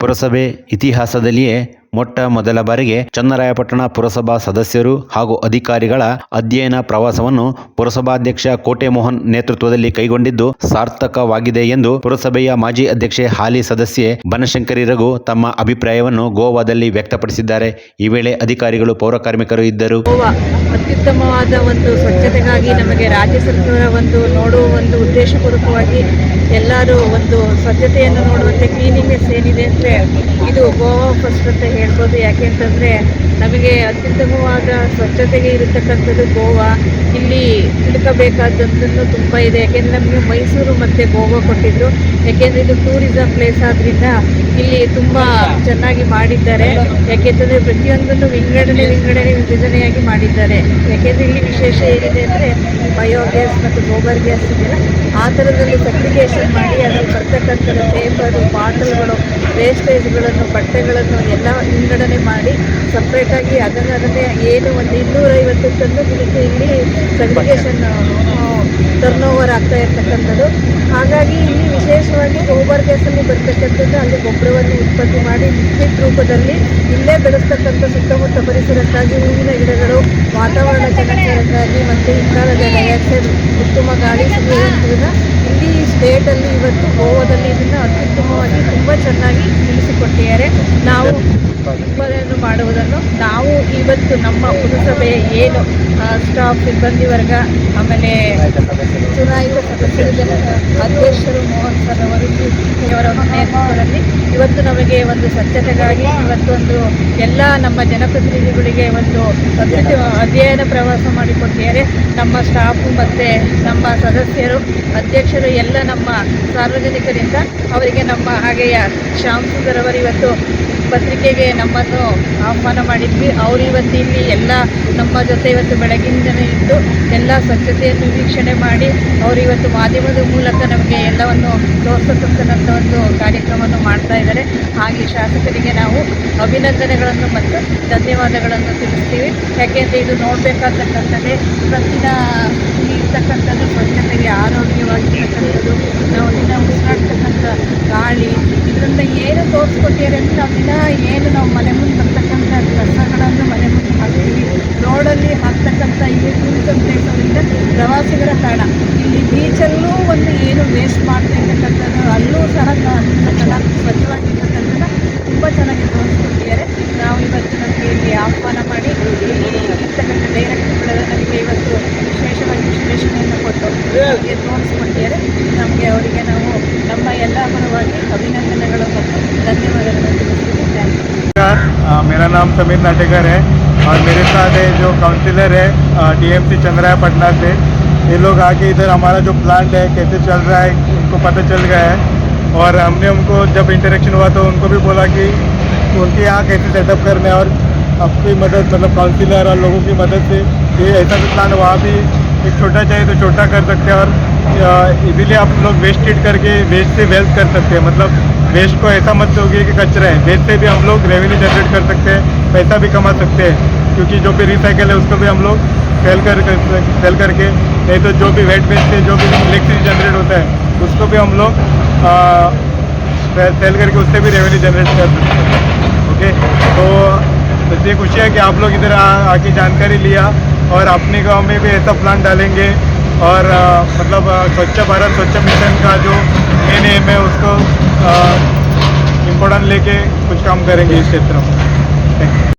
ಪುರಸಭೆ ಇತಿಹಾಸದಲ್ಲಿಯೇ ಮೊಟ್ಟ ಮೊದಲ ಬಾರಿಗೆ ಚನ್ನರಾಯಪಟ್ಟಣ ಪುರಸಭಾ ಸದಸ್ಯರು ಹಾಗೂ ಅಧಿಕಾರಿಗಳ ಅಧ್ಯಯನ ಪ್ರವಾಸವನ್ನು ಪುರಸಭಾಧ್ಯಕ್ಷ ಕೋಟೆ ಮೋಹನ್ ನೇತೃತ್ವದಲ್ಲಿ ಕೈಗೊಂಡಿದ್ದು ಸಾರ್ಥಕವಾಗಿದೆ ಎಂದು ಪುರಸಭೆಯ ಮಾಜಿ ಅಧ್ಯಕ್ಷೆ ಹಾಲಿ ಸದಸ್ಯೆ ಬನಶಂಕರಿ ರಘು ತಮ್ಮ ಅಭಿಪ್ರಾಯವನ್ನು ಗೋವಾದಲ್ಲಿ ವ್ಯಕ್ತಪಡಿಸಿದ್ದಾರೆ. ಈ ವೇಳೆ ಅಧಿಕಾರಿಗಳು ಪೌರಕಾರ್ಮಿಕರು ಇದ್ದರು. ಅತ್ಯುತ್ತಮವಾದ ಒಂದು ಸ್ವಚ್ಛತೆಗಾಗಿ ನಮಗೆ ರಾಜ್ಯ ಸರ್ಕಾರ ಒಂದು ನೋಡುವ ಒಂದು ಉದ್ದೇಶಪೂರ್ವಕವಾಗಿ ಎಲ್ಲರೂ ಒಂದು ಸ್ವಚ್ಛತೆಯನ್ನು ನೋಡುವಂತೆ ಕ್ಲೀನಿಂಗ್ನೆಸ್ ಏನಿದೆ ಅಂದರೆ ಇದು ಗೋವಾ ಫಸ್ಟ್ ಅಂತ ಹೇಳ್ಬೋದು. ಯಾಕೆ ಅಂತಂದರೆ ನಮಗೆ ಅತ್ಯುತ್ತಮವಾದ ಸ್ವಚ್ಛತೆಗೆ ಇರತಕ್ಕಂಥದ್ದು ಗೋವಾ. ಇಲ್ಲಿ ತಿಳ್ಕೋಬೇಕಾದದ್ದನ್ನು ತುಂಬ ಇದೆ. ಯಾಕೆಂದರೆ ನಮಗೆ ಮೈಸೂರು ಮತ್ತು ಗೋವಾ ಕೊಟ್ಟಿದ್ದರು ಯಾಕೆಂದರೆ ಇದು ಟೂರಿಸಂ ಪ್ಲೇಸ್ ಆದ್ದರಿಂದ ಇಲ್ಲಿ ತುಂಬ ಚೆನ್ನಾಗಿ ಮಾಡಿದ್ದಾರೆ. ಯಾಕೆಂತಂದರೆ ಪ್ರತಿಯೊಂದನ್ನು ವಿಂಗಡಣೆ ವಿಂಗಡಣೆ ವಿಭಜನೆಯಾಗಿ ಮಾಡಿದ್ದಾರೆ. ಯಾಕೆಂದರೆ ಇಲ್ಲಿ ವಿಶೇಷ ಏನಿದೆ ಅಂದರೆ ಬಯೋಗ್ಯಾಸ್ ಗೋಬರ್ ಗ್ಯಾಸ್ ಇದೆಯಲ್ಲ, ಆ ಥರದಲ್ಲಿ ಸೆಗ್ರಿಗೇಷನ್ ಮಾಡಿ ಅದರಲ್ಲಿ ಬರ್ತಕ್ಕಂಥದ್ದು ಪೇಪರು ಬಾಟಲ್ಗಳು ವೇಸ್ಟೇಜ್ಗಳನ್ನು ಬಟ್ಟೆಗಳನ್ನು ಎಲ್ಲ ವಿಂಗಡಣೆ ಮಾಡಿ ಸಪ್ರೇಟಾಗಿ ಅದನ್ನು ಅದನ್ನೇ ಏನು ಒಂದು ಇನ್ನೂರೈವತ್ತು ತಂದು ದಿನಕ್ಕೆ ಇಲ್ಲಿ ಸೆಗ್ರಿಗೇಷನ್ ಟರ್ನ್ ಓವರ್ ಆಗ್ತಾ ಇರ್ತಕ್ಕಂಥದ್ದು. ಹಾಗಾಗಿ ಇಲ್ಲಿ ವಿಶೇಷವಾಗಿ ಗೋಬರ್ ಗ್ಯಾಸಲ್ಲಿ ಬರ್ತಕ್ಕಂಥದ್ದು, ಅಲ್ಲಿ ಗೊಬ್ಬರವನ್ನು ಉತ್ಪತ್ತಿ ಮಾಡಿ ಲಿಕ್ವಿಡ್ ರೂಪದಲ್ಲಿ ಇಲ್ಲೇ ಬೆಳೆಸ್ತಕ್ಕಂಥ ಸುತ್ತಮುತ್ತ ಪರಿಸರಕ್ಕಾಗಿ ಹೂವಿನ ಗಿಡಗಳು, ವಾತಾವರಣ ಚೆನ್ನಾಗಿರೋಕ್ಕಾಗಿ ಮತ್ತು ಇಂಗಾಲದ ಡೈಆಕ್ಸೈಡ್ ಉತ್ತಮ ಗಾಳಿ ಇಲ್ಲಿ ಸ್ಟೇಟಲ್ಲಿ ಇವತ್ತು ಗೋವಾದಲ್ಲಿ ಇದನ್ನು ಅತ್ಯುತ್ತಮವಾಗಿ ತುಂಬ ಚೆನ್ನಾಗಿ ತಿಳಿಸಿಕೊಟ್ಟಿದ್ದಾರೆ ನಾವು ಉತ್ಪಾದನೆ ಮಾಡುವುದನ್ನು ನಾವು ಇವತ್ತು ನಮ್ಮ ಪುರಸಭೆಯ ಏನು ಸ್ಟಾಫ್ ಸಿಬ್ಬಂದಿ ವರ್ಗ, ಆಮೇಲೆ ಚುನಾಯಿತ ಸದಸ್ಯರು ಅಧ್ಯಕ್ಷರು ಮೋಹನ್ ಸರ್ ಅವರು ಇವರ ನೇತೃತ್ವದಲ್ಲಿ ಇವತ್ತು ನಮಗೆ ಒಂದು ಸ್ವಚ್ಛತೆಗಾಗಿ ಇವತ್ತೊಂದು ಎಲ್ಲ ನಮ್ಮ ಜನಪ್ರತಿನಿಧಿಗಳಿಗೆ ಒಂದು ಅಧ್ಯಯನ ಪ್ರವಾಸ ಮಾಡಿಕೊಟ್ಟಿದ್ದಾರೆ. ನಮ್ಮ ಸ್ಟಾಫು ಮತ್ತು ನಮ್ಮ ಸದಸ್ಯರು, ಅಧ್ಯಕ್ಷರು ಎಲ್ಲ ನಮ್ಮ ಸಾರ್ವಜನಿಕರಿಂದ ಅವರಿಗೆ ನಮ್ಮ ಹಾಗೆಯ ಶ್ಯಾಮ್ ಸುಂದರ್ ಅವರು ಇವತ್ತು ಪತ್ರಿಕೆಗೆ ನಮ್ಮನ್ನು ಆಹ್ವಾನ ಮಾಡಿದ್ವಿ. ಅವರು ಇವತ್ತು ಇಲ್ಲಿ ಎಲ್ಲ ನಮ್ಮ ಜೊತೆ ಇವತ್ತು ಬೆಳಗಿಂದನೇ ಇದ್ದು ಎಲ್ಲ ಸ್ವಚ್ಛತೆಯನ್ನು ವೀಕ್ಷಣೆ ಮಾಡಿ ಅವರು ಇವತ್ತು ಮಾಧ್ಯಮದ ಮೂಲಕ ನಮಗೆ ಎಲ್ಲವನ್ನು ತೋರಿಸತಕ್ಕಂಥ ಒಂದು ಕಾರ್ಯಕ್ರಮವನ್ನು ಮಾಡ್ತಾ ಇದ್ದಾರೆ. ಹಾಗೆ ಶಾಸಕರಿಗೆ ನಾವು ಅಭಿನಂದನೆಗಳನ್ನು ಮತ್ತು ಧನ್ಯವಾದಗಳನ್ನು ತಿಳಿಸ್ತೀವಿ. ಯಾಕೆಂದರೆ ಇದು ನೋಡಬೇಕಾಗತಕ್ಕಂಥದ್ದೇ ಪ್ರತಿದಿನ ಇಲ್ಲಿ ಇರ್ತಕ್ಕಂಥದ್ದು ಸ್ವಚ್ಛತೆಗೆ ಆರೋಗ್ಯವಾಗಿರ್ತಕ್ಕಂಥದ್ದು. ನಾವು ದಿನ ಗಾಳಿ. ಇದರಿಂದ ಏನು ತೋರಿಸ್ಕೊಟ್ಟಿದ್ದಾರೆ ಅಂದರೆ ನಾವು ದಿನ ಏನು ನಾವು ಮನೆ ಮುಂದೆ ಬರ್ತಕ್ಕಂಥ ಕಸಗಳನ್ನು ಮನೆ ಮುಂದೆ ಹಾಕ್ತೀವಿ. ರೋಡಲ್ಲಿ ಹಾಕ್ತಕ್ಕಂಥ ಈ ಟೂರಿಸಮ್ ಪ್ಲೇಸ್ ಅವರಿಂದ ಪ್ರವಾಸಿಗರ ತಾಣ. ಇಲ್ಲಿ ಬೀಚಲ್ಲೂ ಒಂದು ಏನು ವೇಸ್ಟ್ ಮಾಡ್ತಾ ಇರ್ತಕ್ಕಂಥದ್ದು ಅಲ್ಲೂ ಸಹ ಅಂತಕ್ಕಂಥ ಸ್ವಚ್ಛವಾಗಿರ್ತಕ್ಕಂಥದ್ದು ತುಂಬ ಚೆನ್ನಾಗಿ ತೋರಿಸ್ಕೊಟ್ಟಿದ್ದಾರೆ. ತೋರಿಸ್ಕೊಟ್ಟಿದ್ದಾರೆ ನಮಗೆ ಅವರಿಗೆ ನಾವು ನಮ್ಮ ಎಲ್ಲ ಪರವಾಗಿ ಅಭಿನಂದನೆಗಳು ಮತ್ತು ಧನ್ಯವಾದಗಳನ್ನು ತಿಳಿಸ್ತೀವಿ ಥ್ಯಾಂಕ್ ಯು अ, मेरा नाम समीर नाटेकर है और मेरे साथ है जो काउंसिलर है डीएमसी चंद्राया पटना से ये लोग आके इधर हमारा जो प्लांट है कैसे चल रहा है उनको पता चल गया है और हमने उनको जब इंटरेक्शन हुआ तो उनको भी बोला कि उनके यहाँ कैसे सेटअप करना है और आपकी मदद मतलब काउंसिलर और लोगों की मदद से ये ऐसा भी प्लांट वहाँ भी एक छोटा चाहिए तो छोटा कर सकते हैं और इजीली आप लोग वेस्टेड करके वेस्ट से वेल्थ कर सकते हैं। मतलब वेस्ट को ऐसा मत सोचिए कि कचरा है। वेस्ट से भी हम लोग रेवेन्यू जनरेट कर सकते हैं, पैसा भी कमा सकते हैं। क्योंकि जो भी रिसाइकल है, उसको भी हम लोग सेल कर सेल करके, नहीं तो जो भी वेट वेस्ट से जो भी इलेक्ट्रिसिटी जनरेट होता है, उसको भी हम लोग सेल करके उससे भी रेवेन्यू जनरेट कर सकते हैं। ओके तो इसलिए खुशी है कि आप लोग इधर आके जानकारी लिया और अपने गाँव में भी ऐसा प्लान डालेंगे। और आ, मतलब स्वच्छ भारत स्वच्छ मिशन का जो मेन एम है उसको इम्पोर्टेंट लेके कुछ काम करेंगे इस क्षेत्र में.